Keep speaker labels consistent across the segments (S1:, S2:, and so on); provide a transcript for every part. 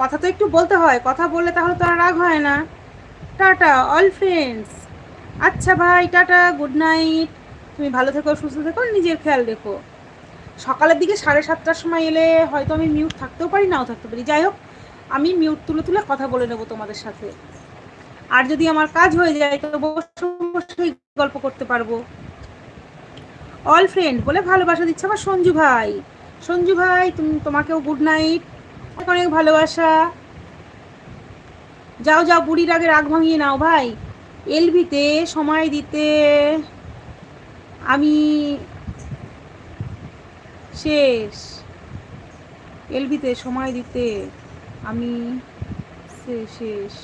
S1: কথা তো একটু বলতে হয়, কথা বললে তাহলে তো আর রাগ হয় না। টাটা অল ফ্রেন্ডস আচ্ছা ভাই, টাটা গুড নাইট তুমি ভালো থেকো, সুস্থ থেকো, নিজের খেয়াল রেখো। সকালের দিকে সাড়ে সাতটার সময় এলে হয়তো আমি মিউট থাকতেও পারি, নাও থাকতে পারি। যাই হোক, আমি মিউট তুলে তুলে কথা বলে নেব তোমাদের সাথে। আর যদি আমার কাজ হয়ে যায়, তো বসে বসেই গল্প করতে পারব। অল ফ্রেন্ড বলে ভালোবাসা দিচ্ছে আমার সঞ্জু ভাই। সঞ্জু ভাই, তুমি তোমাকেও গুড নাইট অনেক ভালোবাসা। যাও যাও, বুড়ির আগে রাগ ভাঙিয়ে নাও ভাই। এলভিতে সময় দিতে আমি শেষ। এলভিতে সময় দিতে আমি শেষ।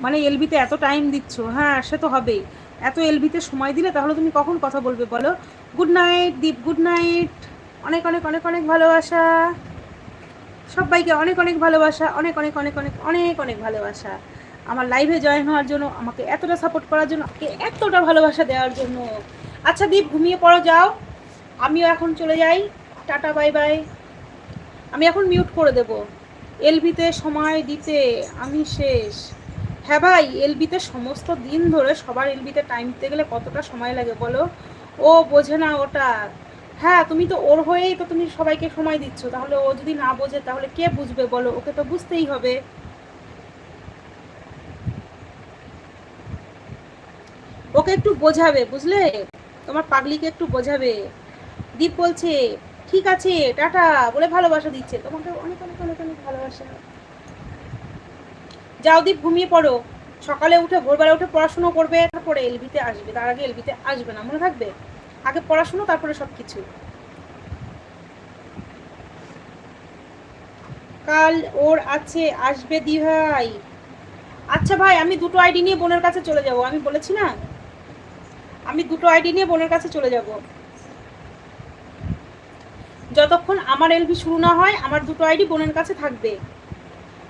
S1: মানে এলবিতে এত টাইম দিচ্ছ হ্যাঁ সে তো হবেই। এত এলভিতে সময় দিলে তাহলে তুমি কখন কথা বলবে বলো? Good night Deep good night অনেক অনেক অনেক অনেক ভালোবাসা। সবাইকে অনেক অনেক ভালোবাসা, অনেক অনেক অনেক অনেক অনেক অনেক ভালোবাসা। আমার লাইভে জয়েন হওয়ার জন্য, আমাকে এতটা সাপোর্ট করার জন্য, আমাকে এতটা ভালোবাসা দেওয়ার জন্য। আচ্ছা দীপ, ঘুমিয়ে পড়ো, যাও। আমিও এখন চলে যাই। টাটা বাই বাই আমি এখন মিউট করে দেব। এলবিতে সময় দিতে আমি শেষ। হ্যাঁ ভাই এলবিতে সমস্ত দিন ধরে সবার এলবিতে টাইম দিতে গেলে কতটা সময় লাগে বলো? ও বোঝে না ওটা। হ্যাঁ তুমি তো ওর হয়েই তো তুমি সবাইকে সময় দিচ্ছ। তাহলে ও যদি না বোঝে, তাহলে কে বুঝবে বলো? ওকে তো বুঝতেই হবে। ওকে একটু বোঝাবে, বুঝলে? তোমার পাগলিকে একটু বোঝাবে। দীপ বলছে, ঠিক আছে, টাটা। বলে ভালোবাসা দিচ্ছে। তোমাকে অনেক অনেক অনেক অনেক ভালোবাসা। যাও দীপ, ঘুমিয়ে পড়ো। সকালে উঠে ভোরবেলা উঠে পড়াশুনো করবে, তারপরে এলবিতে আসবে। তার আগে এলবিতে আসবে না, মনে থাকবে? আগে পড়াশুনো, তারপরে সব কিছু কাল ওর আছে, আসবে দি ভাই আচ্ছা ভাই, আমি দুটো আইডি নিয়ে বোনের কাছে চলে যাব। আমি বলেছি না? আমি দুটো আইডি নিয়ে বোনের কাছে চলে যাব। যতক্ষণ আমার এলবি শুরু না হয়, আমার দুটো আইডি বোনের কাছে থাকবে।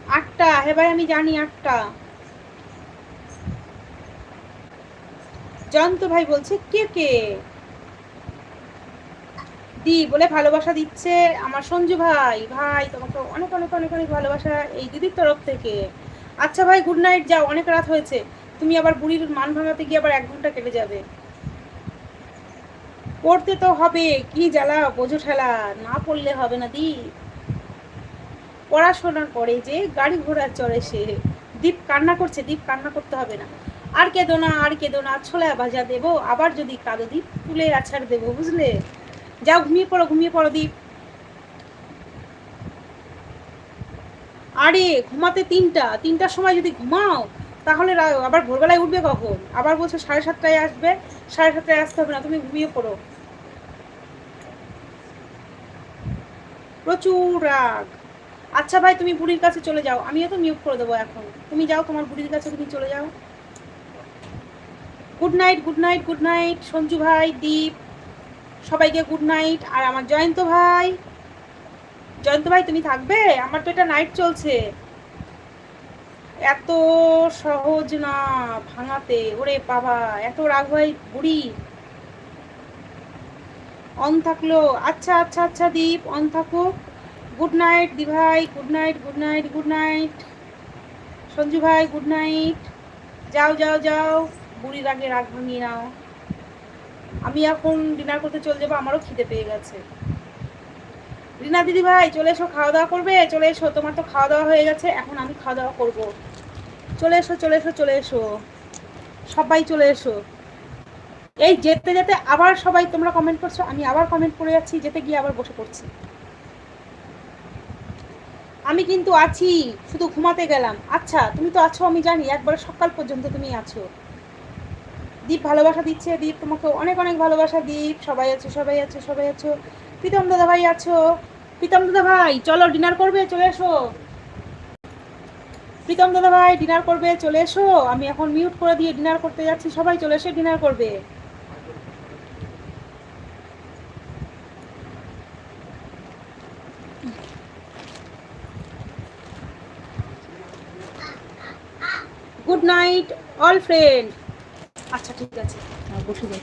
S1: আটটা। হ্যাঁ ভাই, আমি জানি আটটা। জয়ন্ত ভাই বলছে, কে কে? দি বলে ভালোবাসা দিচ্ছে আমার সঞ্জু ভাই। ভাই, তোমাকে অনেক অনেক অনেক অনেক ভালোবাসা এই দিদির তরফ থেকে। আচ্ছা ভাই গুড নাইট যাও, অনেক রাত হয়েছে। তুমি আবার বুড়ির মান ভাঙাতে গিয়ে আবার এক ঘণ্টা কেটে যাবে। পড়তে তো হবে, কি জ্বালা, বোঝো ঠেলা, না পড়লে হবে না দি পড়াশোনা করে যে গাড়ি ঘোড়া চড়ে সে, দীপ কান্না করছে, দীপ কান্না করতে হবে না। আর কেঁদো না, আর কেঁদো না, ছোলা ভাজা দেবো, আবার যদি কাদো দীপ তুলে আছাড় দেবো, বুঝলে? যাও, ঘুমিয়ে পড়ো ঘুমিয়ে পড়ো, দীপ। আরে, ঘুমাতে তিনটা। তিনটার সময় যদি ঘুমাও, তাহলে আবার ভোরবেলায় উঠবে কখন? আবার বলছো সাড়ে সাতটায় আসবে, সাড়ে সাতটায় আসতে হবে না, তুমি ঘুমিয়ে পড়ো। প্রচুর রাগ। আচ্ছা ভাই, তুমি বুড়ির কাছে চলে যাও। আমিও তো মিউট করে দেবো এখন। তুমি যাও, তোমার বুড়ির কাছে তুমি চলে যাও। Good night good night good night Sanju ভাই, দীপ। সবাইকে গুড নাইট আর আমার জয়ন্ত ভাই। জয়ন্ত ভাই, তুমি থাকবে? আমার তো এটা নাইট চলছে। এত সহজ না ভাঙাতে। ওরে বাবা, এত রাগ ভাই বুড়ি। অন থাকল। আচ্ছা আচ্ছা আচ্ছা দীপ, অন থাকুক। গুড নাইট দি ভাই good night good night good night Sanju ভাই গুড নাইট যাও যাও যাও। বুড়ির আগে রাগ ভাঙিয়ে নাও। আমি এখন ডিনার করতে চলে যাব, আমারও খিদে পেয়ে গেছে। রিনা দিদি ভাই, চলে এসো, খাওয়া দাওয়া করবে? চলে এসো, তোমার তো খাওয়া দাওয়া হয়ে গেছে, এখন আমি খাওয়া দাওয়া করব। চলে এসো চলে এসো চলে এসো। সবাই চলে এসো। এই যেতে যেতে আবার সবাই, তোমরা কমেন্ট করছ, আমি আবার কমেন্ট করে যাচ্ছি, যেতে গিয়ে আবার বসে পড়ছি। আমি কিন্তু আছি, শুধু ঘুমাতে গেলাম। আচ্ছা তুমি তো আছো, আমি জানি, একবার সকাল পর্যন্ত তুমি আছো। দীপ ভালোবাসা দিচ্ছে, দীপ তোমাকে অনেক অনেক ভালোবাসা, দীপ। সবাই আছো সবাই আছো সবাই আছো। প্রীতম দাদা ভাই আছো। প্রীতম দাদা ভাই, চলো ডিনার করবে, চলে এসো। প্রীতম দাদা ভাই ডিনার করবে, চলে এসো। আমি এখন মিউট করে দিয়ে ডিনার করতে যাচ্ছি। সবাই চলে এসে ডিনার করবে। Good night, all friend. আচ্ছা ঠিক আছে। হ্যাঁ, বসে যাই